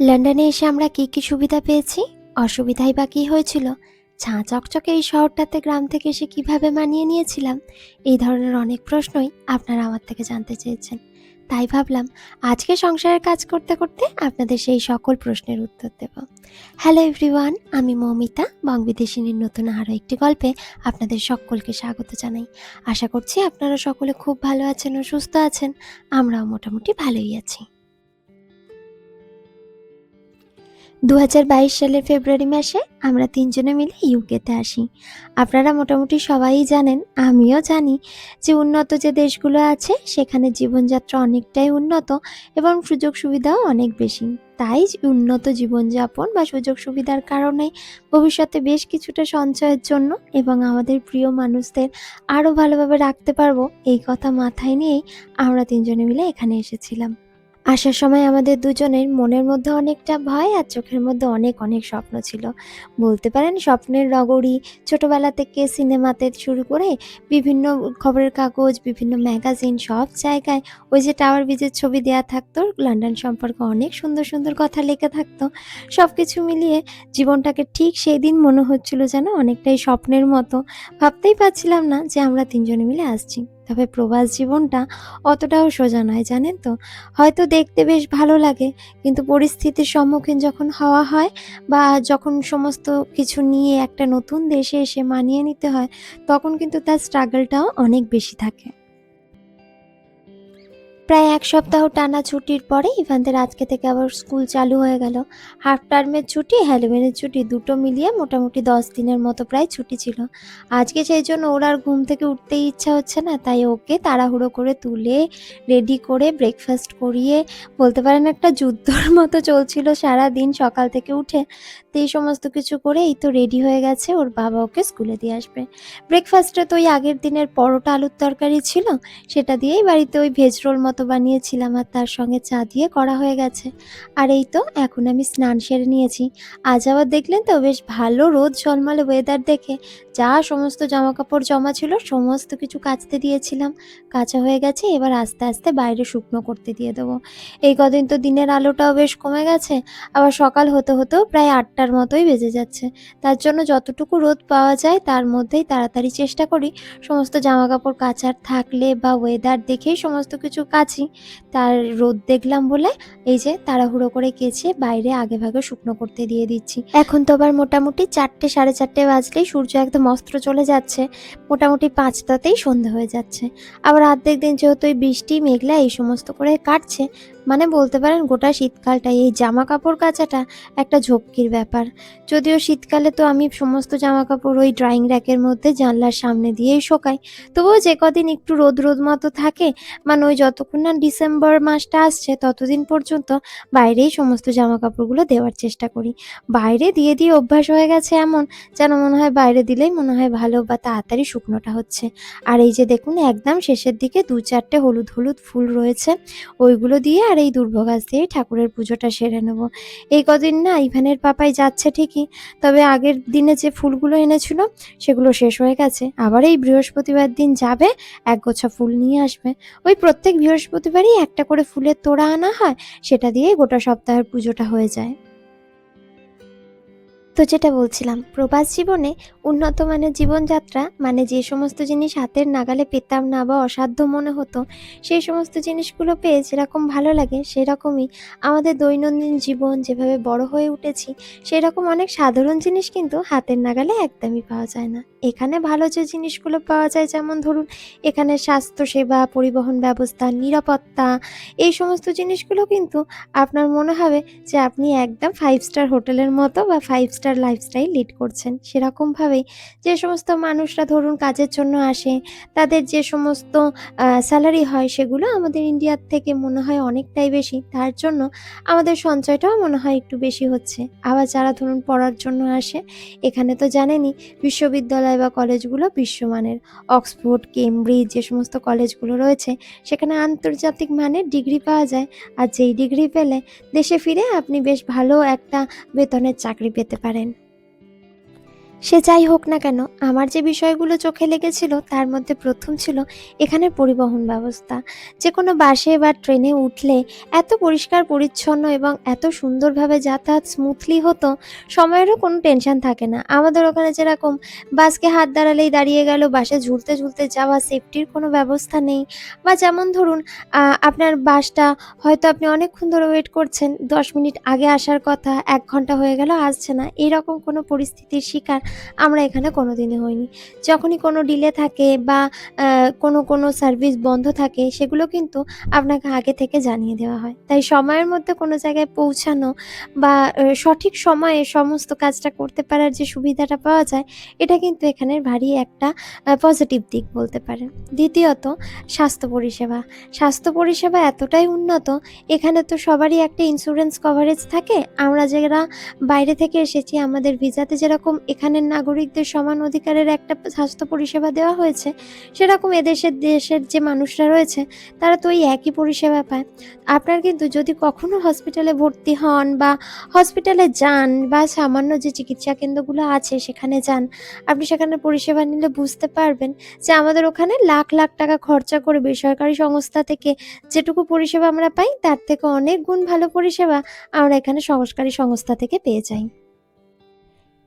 লন্ডনে এসে আমরা কি কি সুবিধা পেয়েছি? অসুবিধাই বা কী হয়েছিল? ঝাঁ চকচকে এই শহরটাতে গ্রাম থেকে এসে কীভাবে মানিয়ে নিয়েছিলাম? এই ধরনের অনেক প্রশ্নই আপনারা আমার থেকে জানতে চেয়েছেন। তাই ভাবলাম, আজকে সংসারের কাজ করতে করতে আপনাদের সেই সকল প্রশ্নের উত্তর দেব। হ্যালো এভরিওয়ান, আমি মৌমিতা বং বিদেশিনীর নতুন আরও একটি গল্পে আপনাদের সকলকে স্বাগত জানাই। আশা করছি আপনারা সকলে খুব ভালো আছেন ও সুস্থ আছেন। আমরাও মোটামুটি ভালোই আছি। দু হাজার বাইশ সালের ফেব্রুয়ারি মাসে আমরা তিনজনে মিলে ইউকেতে আসি। আপনারা মোটামুটি সবাই জানেন, আমিও জানি যে উন্নত যে দেশগুলো আছে, সেখানে জীবনযাত্রা অনেকটাই উন্নত এবং সুযোগ সুবিধাও অনেক বেশি। তাই উন্নত জীবনযাপন বা সুযোগ সুবিধার কারণে ভবিষ্যতে বেশ কিছুটা সঞ্চয়ের জন্য এবং আমাদের প্রিয় মানুষদের আরও ভালোভাবে রাখতে পারব, এই কথা মাথায় নিয়েই আমরা তিনজনে মিলে এখানে এসেছিলাম। আসার সময় আমাদের দুজনের মনের মধ্যে অনেকটা ভয় আর চোখের মধ্যে অনেক অনেক স্বপ্ন ছিল। বলতে পারেন স্বপ্নের নগরী ছোটবেলা থেকে সিনেমাতে শুরু করে বিভিন্ন খবরের কাগজ, বিভিন্ন ম্যাগাজিন সব জায়গায় ওই যে টাওয়ার ব্রিজের ছবি দেওয়া থাকতো, লন্ডন সম্পর্কে অনেক সুন্দর সুন্দর কথা লেখা থাকতো। সব কিছু মিলিয়ে জীবনটাকে ঠিক সেই দিন মনে হচ্ছিল যেন অনেকটাই স্বপ্নের মতো। ভাবতেই পারছিলাম না যে আমরা তিনজনে মিলে আসছি। তবে প্রবাস জীবনটা অতটাও সোজা নয়, জানেন তো? হয়তো দেখতে বেশ ভালো লাগে, কিন্তু পরিস্থিতির সম্মুখীন যখন হওয়া হয় বা যখন সমস্ত কিছু নিয়ে একটা নতুন দেশে এসে মানিয়ে নিতে হয়, তখন কিন্তু তার স্ট্রাগলটাও অনেক বেশি থাকে। প্রায় এক সপ্তাহ টানা ছুটির পরে ইভানদের আজকে থেকে আবার স্কুল চালু হয়ে গেল। হাফ টার্মের ছুটি হ্যালোউইনের ছুটি, দুটো মিলিয়ে মোটামুটি দশ দিনের মতো প্রায় ছুটি ছিল। আজকে সেই জন্য ওর আর ঘুম থেকে উঠতেই ইচ্ছা হচ্ছে না, তাই ওকে তাড়াহুড়ো করে তুলে, রেডি করে ব্রেকফাস্ট করিয়ে, বলতে পারেন একটা যুদ্ধর মতো চলছিল সারা দিন সকাল থেকে উঠে তো এই সমস্ত কিছু করে এই তো রেডি হয়ে গেছে, ওর বাবা ওকে স্কুলে দিয়ে আসবে। ব্রেকফাস্টে তো ওই আগের দিনের পরোটা, আলুর তরকারি ছিল, সেটা দিয়েই বাড়িতে ওই ভেজ রোল মতো বানিয়েছিলাম আর তার সঙ্গে চা দিয়ে করা হয়ে গেছে। আর এই তো এখন আমি স্নান সেরে নিয়েছি। আজ আবার দেখলেন তো বেশ ভালো রোদ ঝলমলে ওয়েদার দেখে। যা সমস্ত জামা কাপড় জমা ছিল সমস্ত কিছু কাচতে দিয়েছিলাম। কাঁচা হয়ে গেছে, এবার আস্তে আস্তে বাইরে শুকনো করতে দিয়ে দেবো। এই কদিন তো দিনের আলোটাও বেশ কমে গেছে, আবার সকাল হতে হতেও প্রায় আটটার মতোই বেজে যাচ্ছে। তার জন্য যতটুকু রোদ পাওয়া যায়, তার মধ্যেই তাড়াতাড়ি চেষ্টা করি সমস্ত জামা কাপড় কাচার থাকলে বা ওয়েদার দেখেই সমস্ত কিছু কাচি। তার রোদ দেখলাম বলে এই যে তাড়াহুড়ো করে কেচে বাইরে আগে ভাগে শুকনো করতে দিয়ে দিচ্ছি। এখন তো আবার মোটামুটি চারটে, সাড়ে চারটে বাজলেই সূর্য একদম অস্ত্র চলে যাচ্ছে, মোটামুটি পাঁচটাতেই সন্ধে হয়ে যাচ্ছে। আবার অর্ধেক দিন যেহেতু বৃষ্টি, মেঘলা এই সমস্ত করে কাটছে মানে বলতে পারেন গোটা শীতকালটাই। এই জামা কাপড় কাচাটা একটা ঝক্কির ব্যাপার। যদিও শীতকালে তো আমি সমস্ত জামা কাপড় ওই ড্রয়িং র্যাকের মধ্যে জানলার সামনে দিয়েই শোকাই। তবুও যে কদিন একটু রোদ রোদ মতো থাকে মানে ওই যতক্ষণ না ডিসেম্বর মাসটা আসছে, ততদিন পর্যন্ত বাইরেই সমস্ত জামা কাপড়গুলো দেওয়ার চেষ্টা করি। বাইরে দিয়ে দিয়ে অভ্যাস হয়ে গেছে এমন, যেন মনে হয় বাইরে দিলেই মনে হয় ভালো বা তাড়াতাড়ি শুকনোটা হচ্ছে। আর এই যে দেখুন, একদম শেষের দিকে দু চারটে হলুদ হলুদ ফুল রয়েছে, ওইগুলো দিয়ে আর এই দুর্ভোগ গাছ দিয়ে ঠাকুরের পুজোটা সেরে নেব। এই কদিন না ইভানের পাপাই যাচ্ছে ঠিকই, তবে আগের দিনে যে ফুলগুলো এনেছিল সেগুলো শেষ হয়ে গেছে। আবার এই বৃহস্পতিবার দিন যাবে, এক গোছা ফুল নিয়ে আসবে। ওই প্রত্যেক বৃহস্পতিবারই একটা করে ফুলের তোড়া আনা হয়, সেটা দিয়ে গোটা সপ্তাহের পুজোটা হয়ে যায়। তো যেটা বলছিলাম, প্রবাস জীবনে উন্নত মানের জীবনযাত্রা মানে যে সমস্ত জিনিস হাতের নাগালে পেতাম না বা অসাধ্য মনে হতো, সেই সমস্ত জিনিসগুলো পেয়ে যেরকম ভালো লাগে, সেরকমই আমাদের দৈনন্দিন জীবন যেভাবে বড় হয়ে উঠেছি, সেরকম অনেক সাধারণ জিনিস কিন্তু হাতের নাগালে একদমই পাওয়া যায় না। এখানে ভালো যে জিনিসগুলো পাওয়া যায়, যেমন ধরুন, এখানে স্বাস্থ্যসেবা, পরিবহন ব্যবস্থা, নিরাপত্তা, এই সমস্ত জিনিসগুলো কিন্তু আপনার মনে হবে যে আপনি একদম ফাইভ স্টার হোটেলের মতো বা ফাইভ স্টার লাইফস্টাইল লিড করছেন। সেরকমভাবেই যে সমস্ত মানুষরা ধরুন কাজের জন্য আসে, তাদের যে সমস্ত স্যালারি হয় সেগুলো আমাদের ইন্ডিয়ার থেকে মনে হয় অনেকটাই বেশি। তার জন্য আমাদের সঞ্চয়টাও মনে হয় একটু বেশি হচ্ছে। আবার যারা ধরুন পড়ার জন্য আসে, এখানে তো জানেনই বিশ্ববিদ্যালয় বা কলেজগুলো বিশ্বমানের। অক্সফোর্ড, কেমব্রিজ যে সমস্ত কলেজগুলো রয়েছে, সেখানে আন্তর্জাতিক মানের ডিগ্রি পাওয়া যায়। আর যেই ডিগ্রি পেলে দেশে ফিরে আপনি বেশ ভালো একটা বেতনের চাকরি পেতে পারেন। paren. সে যাই হোক না কেন, আমার যে বিষয়গুলো চোখে লেগেছিল, তার মধ্যে প্রথম ছিল এখানের পরিবহন ব্যবস্থা। যে কোনো বাসে বা ট্রেনে উঠলে এত পরিষ্কার, পরিচ্ছন্ন এবং এত সুন্দরভাবে যাতায়াত স্মুথলি হতো, সময়েরও কোনো টেনশন থাকে না। আমাদের ওখানে যেরকম বাসকে হাত দাঁড়ালেই দাঁড়িয়ে গেল, বাসে ঝুলতে ঝুলতে যাওয়া সেফটির কোনো ব্যবস্থা নেই। বা যেমন ধরুন আপনার বাসটা হয়তো আপনি অনেকক্ষণ ধরে ওয়েট করছেন, দশ মিনিট আগে আসার কথা, এক ঘণ্টা হয়ে গেল, আসছে না। এরকম কোনো পরিস্থিতির শিকার আমরা এখানে কোনো দিনই হইনি। যখনই কোনো ডিলে থাকে বা কোনো কোনো সার্ভিস বন্ধ থাকে, সেগুলো কিন্তু আপনাকে আগে থেকে জানিয়ে দেওয়া হয়। তাই সময়ের মধ্যে কোনো জায়গায় পৌঁছানো বা সঠিক সময়ে সমস্ত কাজটা করতে পারার যে সুবিধাটা পাওয়া যায়, এটা কিন্তু এখানের ভারী একটা পজিটিভ দিক বলতে পারেন। দ্বিতীয়ত, স্বাস্থ্য পরিষেবা। স্বাস্থ্য পরিষেবা এতটাই উন্নত, এখানে তো সবারই একটা ইন্স্যুরেন্স কভারেজ থাকে। আমরা যারা বাইরে থেকে এসেছি, আমাদের ভিসাতে যেরকম এখানের নাগরিকদের সমান অধিকারের একটা স্বাস্থ্য পরিষেবা দেওয়া হয়েছে। সেরকম এদেশের দেশের যে মানুষরা রয়েছে, তারা তো ওই একই পরিষেবা পায়। আপনার কিন্তু যদি কখনো হসপিটালে ভর্তি হন বা হসপিটালে যান বা সামান্য যে চিকিৎসা কেন্দ্রগুলো আছে সেখানে যান, আপনি সেখানে পরিষেবা নিলে বুঝতে পারবেন যে আমাদের ওখানে লাখ লাখ টাকা খরচা করে বেসরকারি সংস্থা থেকে যেটুকু পরিষেবা আমরা পাই, তার থেকে অনেক গুণ ভালো পরিষেবা আমরা এখানে সরকারি সংস্থা থেকে পেয়ে যাই।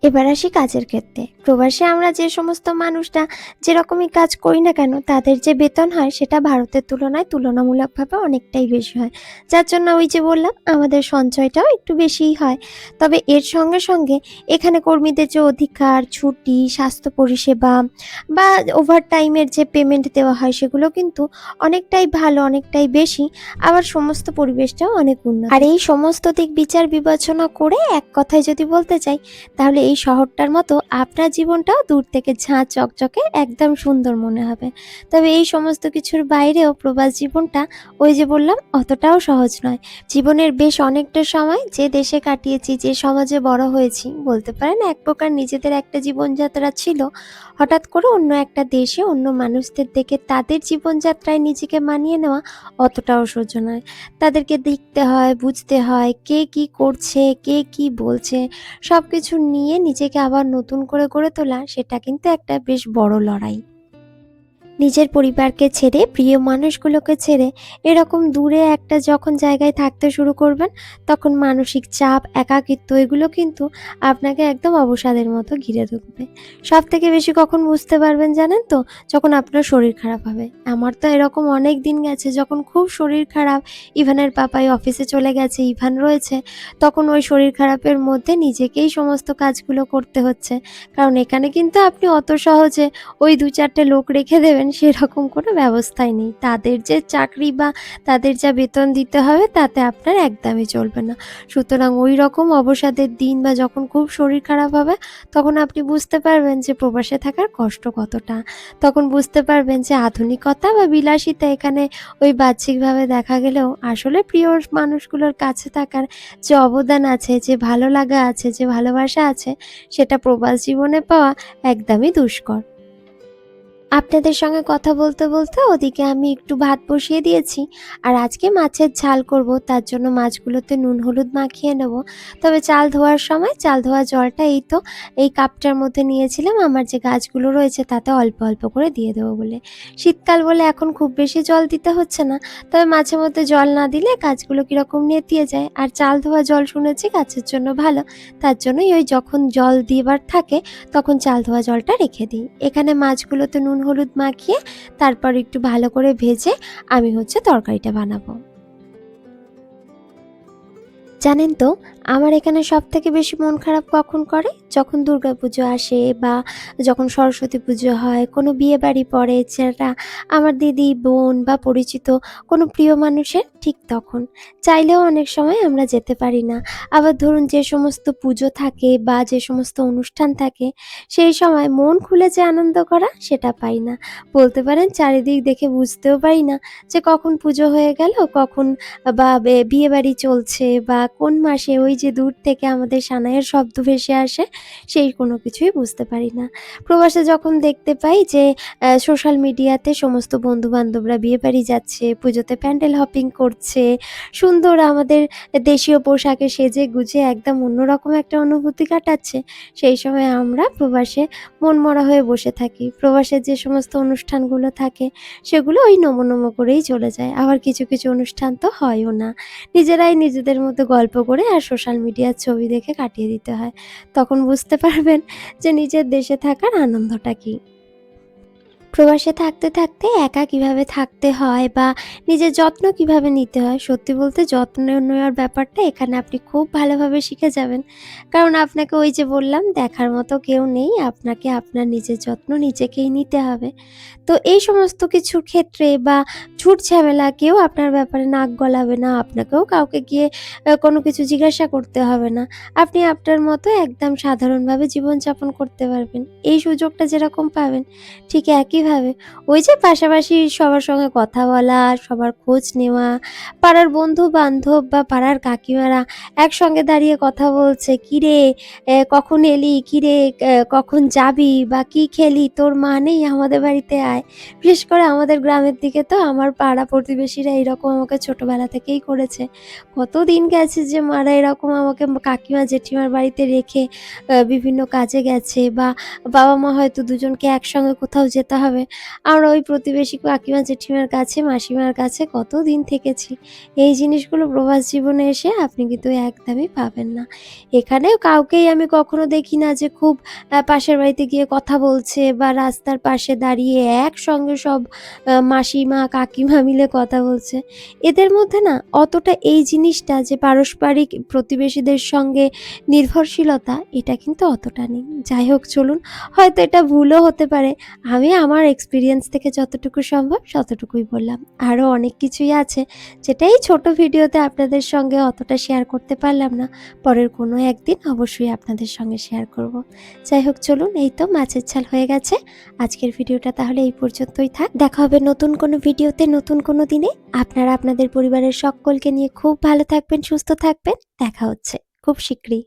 এবার আসি কাজের ক্ষেত্রে। প্রবাসে আমরা যে সমস্ত মানুষরা যেরকমই কাজ করি না কেন, তাদের যে বেতন হয় সেটা ভারতের তুলনায় তুলনামূলকভাবে অনেকটাই বেশি হয়। যার জন্য ওই যে বললাম, আমাদের সঞ্চয়টাও একটু বেশিই হয়। তবে এর সঙ্গে সঙ্গে এখানে কর্মীদের যে অধিকার, ছুটি, স্বাস্থ্য পরিষেবা বা ওভার টাইমের যে পেমেন্ট দেওয়া হয় সেগুলো কিন্তু অনেকটাই ভালো, অনেকটাই বেশি। আবার সমস্ত পরিবেশটাও অনেক উন্নত। আর এই সমস্ত দিক বিচার বিবেচনা করে এক কথায় যদি বলতে চাই, তাহলে এই শহরটার মতো আপনার জীবনটাও দূর থেকে ঝাঁ চকচকে একদম সুন্দর মনে হবে। তবে এই সমস্ত কিছুর বাইরেও প্রবাস জীবনটা ওই যে বললাম, অতটাও সহজ নয়। জীবনের বেশ অনেকটা সময় যে দেশে কাটিয়েছি, যে সমাজে বড় হয়েছি, বলতে পারেন এক প্রকার নিজেদের একটা জীবনযাত্রা ছিল হঠাৎ করে অন্য একটা দেশে অন্য মানুষদের দেখে তাদের জীবনযাত্রায় নিজেকে মানিয়ে নেওয়া অতটাও সোজা নয়। তাদেরকে দেখতে হয়, বুঝতে হয়, কে কি করছে, কে কি বলছে সব কিছু নিয়ে নিজেকে আবার নতুন করে গড়ে তোলা, সেটা কিন্তু একটা বেশ বড় লড়াই। নিজের পরিবারকে ছেড়ে, প্রিয় মানুষগুলোকে ছেড়ে এরকম দূরে একটা যখন জায়গায় থাকতে শুরু করবেন, তখন মানসিক চাপ, একাকিত্ব এগুলো কিন্তু আপনাকে একদম অবসাদের মতো ঘিরে ধরবে সব থেকে বেশি কখন বুঝতে পারবেন জানেন তো? যখন আপনার শরীর খারাপ হবে। আমার তো এরকম অনেক দিন গেছে যখন খুব শরীর খারাপ, ইভানের পাপাই অফিসে চলে গেছে, ইভান রয়েছে, তখন ওই শরীর খারাপের মধ্যে নিজেকেই সমস্ত কাজগুলো করতে হচ্ছে। কারণ এখানে কিন্তু আপনি অত সহজে ওই দু চারটে লোক রেখে দেবেন সেরকম কোনো ব্যবস্থাই নেই। তাদের যে চাকরি বা তাদের যা বেতন দিতে হবে, তাতে আপনার একদমই চলবে না। সুতরাং ওই রকম অবসাদের দিন বা যখন খুব শরীর খারাপ হবে, তখন আপনি বুঝতে পারবেন যে প্রবাসে থাকার কষ্ট কতটা। তখন বুঝতে পারবেন যে আধুনিকতা বা বিলাসিতা এখানে ওই বাহ্যিকভাবে দেখা গেলেও আসলে প্রিয় মানুষগুলোর কাছে থাকার যে অবদান আছে, যে ভালো লাগা আছে, যে ভালোবাসা আছে, সেটা প্রবাস জীবনে পাওয়া একদমই দুষ্কর। আপনাদের সঙ্গে কথা বলতে বলতে ওদিকে আমি একটু ভাত বসিয়ে দিয়েছি, আর আজকে মাছের ঝাল করব, তার জন্য মাছগুলোতে নুন হলুদ মাখিয়ে নেব। তবে চাল ধোয়ার সময়, চাল ধোয়া জলটা এই তো, এই কাপটার মধ্যে নিয়েছিলাম, আমার যে গাছগুলো রয়েছে তাতে অল্প অল্প করে দিয়ে দেবো বলে। শীতকাল বলে এখন খুব বেশি জল দিতে হচ্ছে না, তবে মাঝে মধ্যে জল না দিলে গাছগুলো কীরকম নেতিয়ে যায়। আর চাল ধোয়া জল শুনেছি গাছের জন্য ভালো, তার জন্যই ওই যখন জল দিবার থাকে, তখন চাল ধোয়া জলটা রেখে দিই। এখানে মাছগুলোতে নুন হলুদ মাখিয়ে তারপর একটু ভালো করে ভেজে আমি হচ্ছে তরকারিটা বানাবো। জানেন তো, আমার এখানে সব থেকে বেশি মন খারাপ কখন করে? যখন দুর্গা পুজো আসে বা যখন সরস্বতী পুজো হয়, কোনো বিয়ে বাড়ি পড়ে যেটা আমার দিদি, বোন বা পরিচিত কোনো প্রিয় মানুষের ঠিক তখন। চাইলেও অনেক সময় আমরা যেতে পারি না। আবার ধরুন যে সমস্ত পুজো থাকে বা যে সমস্ত অনুষ্ঠান থাকে, সেই সময় মন খুলে যে আনন্দ করা সেটা পাই না। বলতে পারেন চারিদিক দেখে বুঝতেও পারি না যে কখন পুজো হয়ে গেল, কখন বা বে- বিয়ে বাড়ি চলছে বা কোন মাসে ওই যে দূর থেকে আমাদের সানাইয়ের শব্দ ভেসে আসে সেই কোনো কিছুই বুঝতে পারি না। প্রবাসে যখন দেখতে পাই যে সোশ্যাল মিডিয়াতে সমস্ত বন্ধু বান্ধবরা বিয়ে বাড়ি যাচ্ছে, পুজোতে প্যান্ডেল হপিং করছে, সুন্দর আমাদের দেশীয় পোশাকে সেজে গুজে একদম অন্যরকম একটা অনুভূতি কাটাচ্ছে, সেই সময় আমরা প্রবাসে মনমরা হয়ে বসে থাকি। প্রবাসের যে সমস্ত অনুষ্ঠানগুলো থাকে, সেগুলো ওই নমো নমো করেই চলে যায়। আবার কিছু কিছু অনুষ্ঠান তো হয়ও না। নিজেরাই নিজেদের মধ্যে গল্প করে আর সোশ্যাল মিডিয়ার ছবি দেখে কাটিয়ে দিতে হয়। তখন বুঝতে পারবেন যে নিজের দেশে থাকার আনন্দটা কী। প্রবাসে থাকতে থাকতে একা কীভাবে থাকতে হয় বা নিজের যত্ন কীভাবে নিতে হয়, সত্যি বলতে যত্ন নেওয়ার ব্যাপারটা এখানে আপনি খুব ভালোভাবে শিখে যাবেন। কারণ আপনাকে ওই যে বললাম, দেখার মতো কেউ নেই, আপনাকে আপনার নিজের যত্ন নিজেকেই নিতে হবে। তো এই সমস্ত কিছুর ক্ষেত্রে বা ঝুট ঝামেলা, কেউ আপনার ব্যাপারে নাক গলাবে না, আপনাকেও কাউকে গিয়ে কোনো কিছু জিজ্ঞাসা করতে হবে না। আপনি আপনার মতো একদম সাধারণভাবে জীবনযাপন করতে পারবেন। এই সুযোগটা যেরকম পাবেন, ঠিক একইভাবে। ওই যে পাশাপাশি সবার সঙ্গে কথা বলা, সবার খোঁজ নেওয়া, পাড়ার বন্ধু বান্ধব বা পাড়ার কাকিমারা একসঙ্গে দাঁড়িয়ে কথা বলছে, কিরে কখন এলি? কিরে কখন যাবি? বা কি খেলি? তোর মা নেই আমাদের বাড়িতে, আয়। বিশেষ করে আমাদের গ্রামের দিকে তো আমার পাড়া প্রতিবেশীরা এরকম আমাকে ছোটবেলা থেকেই করেছে। কত দিন গেছে যে মারা এরকম আমাকে কাকিমা, জেঠিমার বাড়িতে রেখে বিভিন্ন কাজে গেছে বা বাবা মা হয়তো দুজনকে একসঙ্গে কোথাও যেতে হবে। আমরা ওই প্রতিবেশী কাকিমা, জেঠিমার কাছে, মাসিমার কাছে কত দিন থেকেছি। এই জিনিসগুলো প্রবাস জীবনে এসে আপনি কিন্তু একদমই পাবেন না। এখানেও কাউকেই আমি কখনো দেখি না যে খুব পাশের বাড়িতে গিয়ে কথা বলছে বা রাস্তার পাশে দাঁড়িয়ে একসঙ্গে সব মাসিমা মাসিমা কাকিমা মিলে কথা বলছে। এদের মধ্যে না অতটা এই জিনিসটা যে পারস্পরিক প্রতিবেশীদের সঙ্গে নির্ভরশীলতা, এটা কিন্তু অতটা নেই। যাই হোক, চলুন, হয়তো এটা ভুলও হতে পারে। আমি আমার এক্সপিরিয়েন্স থেকে যতটুকু সম্ভব ততটুকুই বললাম। আরও অনেক কিছুই আছে যেটা এই ছোটো ভিডিওতে আপনাদের সঙ্গে অতটা শেয়ার করতে পারলাম না। পরের কোনো একদিন অবশ্যই আপনাদের সঙ্গে শেয়ার করব। যাই হোক, চলুন, এই তো মাছের ছাল হয়ে গেছে। আজকের ভিডিওটা তাহলে এই পর্যন্তই থাক। দেখা হবে নতুন কোনো ভিডিওতে। নতুন কোনো দিনে আপনারা আপনাদের পরিবারের সকলকে নিয়ে খুব ভালো থাকবেন, সুস্থ থাকবেন। দেখা হচ্ছে খুব শীঘ্রই।